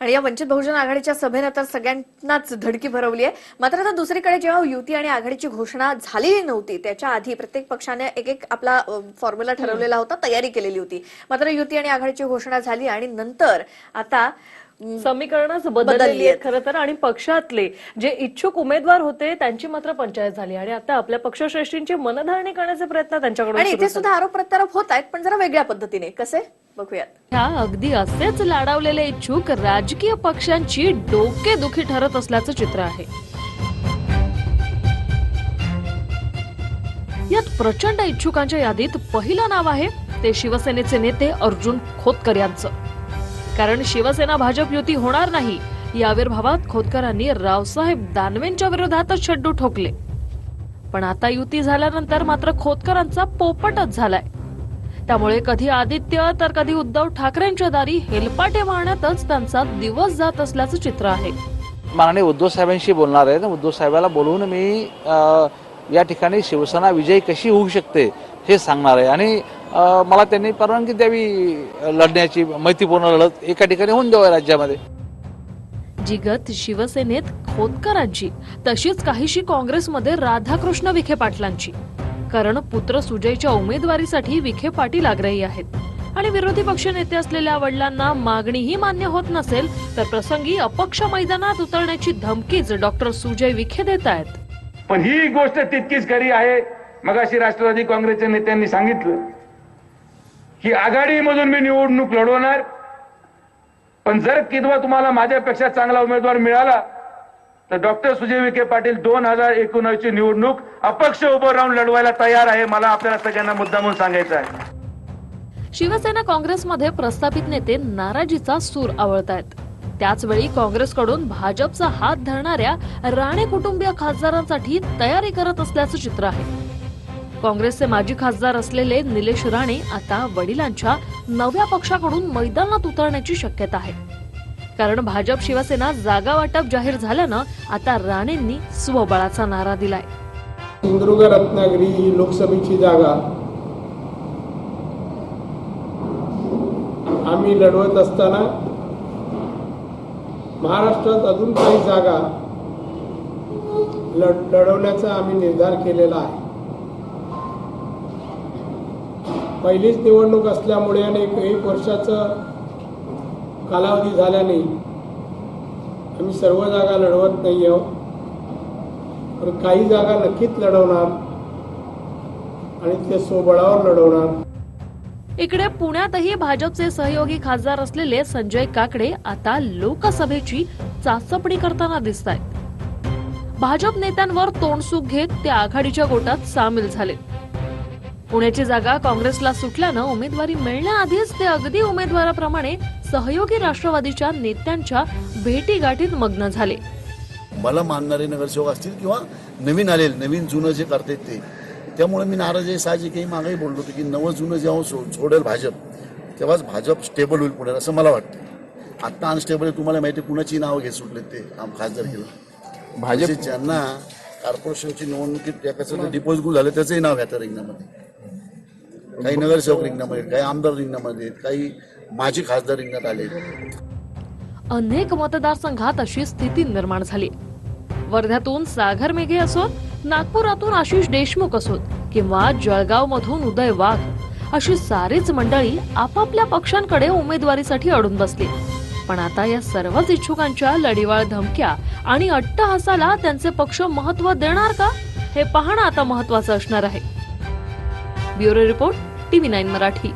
आणि या वंचित बहुजन आघाडीच्या सभेनं तर सगळ्यांनाच धडकी भरवली आहे. मात्र आता दुसरीकडे जेव्हा युती आणि आघाडीची घोषणा झालेली नव्हती त्याच्या आधी प्रत्येक पक्षाने एक एक आपला फॉर्म्युला ठरवलेला होता तयारी केलेली होती. मात्र युती आणि आघाडीची घोषणा झाली आणि नंतर आता समीकरणच बदलली आहेत. खरं तर. आणि पक्षातले जे इच्छुक उमेदवार होते त्यांची मात्र पंचायत झाली आणि आता आपल्या पक्षश्रेष्ठींची मनधारणी करण्याचे प्रयत्न त्यांच्याकडून आणि इथे. सुद्धा आरोप प्रत्यारोप होत आहेत पण जरा वेगळ्या पद्धतीने. कसे? बघूयात. ह्या अगदी असेच लाडावलेले इच्छुक राजकीय पक्षांची डोकेदुखी ठरत असल्याचं चित्र आहे. यात प्रचंड इच्छुकांच्या यादीत पहिलं नाव आहे ते शिवसेनेचे नेते अर्जुन खोतकर यांचं. कारण शिवसेना भाजप युती होणार नाही या आविर्भावात खोतकरांनी रावसाहेब दानवेंच्या विरोधातच छड्डू ठोकले. पण आता युती झाल्यानंतर मात्र खोतकरांचा पोपटच झालाय. त्यामुळे कधी आदित्य तर कधी उद्धव ठाकरेंच्या दारी हेलपाटे मारण्यातच त्यांचा दिवस जात असल्याचं चित्र आहे. माननीय उद्धव साहेबांशी बोलणार आहे. उद्धव साहेबाला बोलवून मी या ठिकाणी शिवसेना विजयी कशी होऊ शकते हे सांगणार आहे. आणि मला त्यांनी परवानगी द्यावी लढण्याची मैत्रीपूर्ण लढत एका ठिकाणी होऊन द्यावी राज्यामध्ये. जी गत शिवसेनेत खोतकरांची तशीच काहीशी काँग्रेसमध्ये राधाकृष्ण विखे पाटलांची. कारण पुत्र सुजयच्या उमेदवारीसाठी विखे पाटील आग्रही आहेत. आणि विरोधी पक्ष नेते असलेल्या वडिलांना मागणीही मान्य होत नसेल तर प्रसंगी अपक्ष मैदानात उतरण्याची धमकीच डॉक्टर सुजय विखे देत आहेत. पण ही गोष्ट तितकीच खरी आहे मगाशी राष्ट्रवादी काँग्रेसच्या नेत्यांनी सांगितलं की आघाडीमधून मी निवडणूक लढवणार पण जर किंवा तुम्हाला माझ्यापेक्षा चांगला उमेदवार मिळाला तर डॉक्टर सुजय विखे पाटील दोन हजार एकोणीसची निवडणूक अपक्ष उभं राहून लढवायला तयार आहे मला आपल्याला सगळ्यांना मुद्दा म्हणून सांगायचं आहे. शिवसेना काँग्रेसमध्ये प्रस्थापित नेते नाराजीचा सूर आवळतायत. त्याचवेळी काँग्रेसकडून भाजपचा हात धरणाऱ्या राणे कुटुंबीय खासदारांसाठी तयारी करत असल्याचं चित्र आहे. काँग्रेसचे माजी खासदार असलेले निलेश राणे आता वडिलांच्या नव्या पक्षाकडून मैदानात उतरण्याची शक्यता आहे. कारण भाजप शिवसेना जागा वाटप जाहीर झाल्यानं आता राणेंनी स्वबळाचा नारा दिलाय. सिंधुदुर्ग रत्नागिरी ही लोकसभेची जागा. आम्ही लढवत असताना महाराष्ट्रात अजून काही जागा लढ लढवण्याचा आम्ही निर्धार केलेला आहे. पहिलीच निवडणूक असल्यामुळे आणि एक एक वर्षाचं कालावधी झाल्याने आम्ही सर्व जागा लढवत नाही आहोत. पण काही जागा नक्कीच लढवणार आणि ते स्वबळावर लढवणार. इकडे पुण्यातही भाजपचे सहयोगी खासदार असलेले संजय काकडे आता लोकसभेची चाचपणी करताना दिसत आहेत भाजप नेत्यांवर तोंडसूक घेत ते आघाडीच्या गोटात सामील झाले पुण्याची जागा काँग्रेसला सुटल्यानं उमेदवारी मिळण्याआधीच ते अगदी उमेदवाराप्रमाणे सहयोगी राष्ट्रवादीच्या नेत्यांच्या भेटीगाठीत मग्न झाले. मला मानणारे नगरसेवक असतील किंवा नवीन आलेले नवीन जुनं जे करतात ते. त्यामुळे मी नाराज आहे साहजिक आहे. मागेही बोललो होतो की नवं जुनं जेव्हा सो सोडेल भाजप. तेव्हाच भाजप स्टेबल होईल पुण्यात असं मला वाटतं आत्ता अनस्टेबल आहे तुम्हाला माहिती आहे कुणाची नावं घेत सुटलेत ते आम खासदार केलं भाजप ज्यांना कॉर्पोरेशनची निवडणुकीत एकाचं डिपॉझिट गुल झालं त्याचंही नाव घेतं रिंगणामध्ये. काही नगरसेवक रिंगणामध्ये आहेत, काही आमदार रिंगणामध्ये आहेत, काही माजी खासदार रिंगणात आले अनेक मतदारसंघात अशी स्थिती निर्माण झाली. वर्ध्यातून सागर मेघे असोत नागपुरातून आशिष देशमुख असोत किंवा जळगाव मधून उदय वाघ अशी सारीच मंडळी आपापल्या पक्षांकडे उमेदवारीसाठी अडून बसली. पण आता या सर्वच इच्छुकांच्या लढीवाळ धमक्या आणि अट्टहासाला त्यांचे पक्ष महत्त्व देणार का हे पाहणं आता महत्वाचं असणार आहे. Bureau report TV nine Marathi.